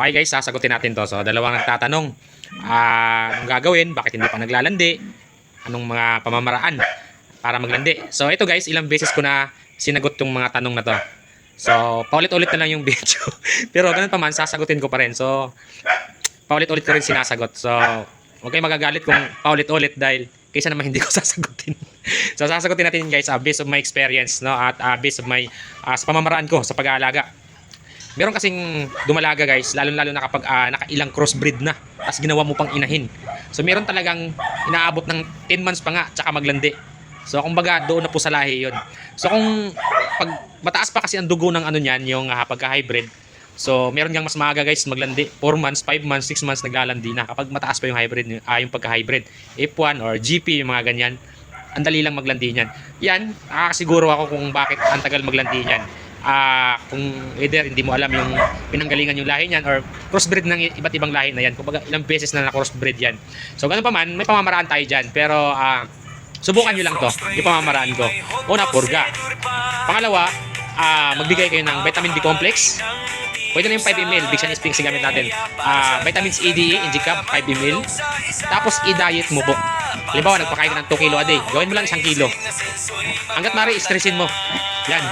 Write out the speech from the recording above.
Okay guys, sasagutin natin to. So, dalawang nagtatanong. Ah, anong gagawin? Bakit hindi pa naglalandi? Anong mga pamamaraan para maglandi? So, ito guys, ilang beses ko na sinagot yung mga tanong na to. So, paulit-ulit na lang yung video. Pero ganun pa man, sasagutin ko pa rin. So, paulit-ulit ko rin sinasagot. So, huwag kayong magagalit kung paulit-ulit dahil kaysa naman hindi ko sasagutin. so, sasagutin natin guys uh, based of my experience no at uh, based of my uh, sa pamamaraan ko sa pag-aalaga. Meron kasing dumalaga guys, lalo-lalo na kapag uh, nakailang crossbreed na, tapos ginawa mo pang inahin. So meron talagang inaabot ng 10 months pa nga, tsaka maglandi. So kumbaga doon na po sa lahi yun. So kung pag mataas pa kasi ang dugo ng ano niyan, yung uh, pagka-hybrid, So, meron kang mas maaga guys maglandi. 4 months, 5 months, 6 months naglalandi na kapag mataas pa yung hybrid, ah, yung pagka-hybrid. F1 or GP, yung mga ganyan. Ang dali lang maglandi niyan. Yan, nakakasiguro ako kung bakit ang tagal maglandi niyan. Ah, kung either hindi mo alam yung pinanggalingan yung lahi niyan or crossbreed ng iba't ibang lahi na yan. Kumbaga ilang beses na na-crossbreed yan. So, ganun pa man, may pamamaraan tayo dyan. Pero, ah, subukan nyo lang to. Yung pamamaraan ko. Una, purga. Pangalawa, ah, magbigay kayo ng vitamin B complex. Pwede na yung 5 ml, Big Shine Springs yung gamit natin. Ah, vitamins EDE, Injicap, 5 ml. Tapos i-diet mo po. Halimbawa, nagpakain ka ng 2 kilo a day. Gawin mo lang 1 kilo. Hanggat mari, stressin mo. Yan.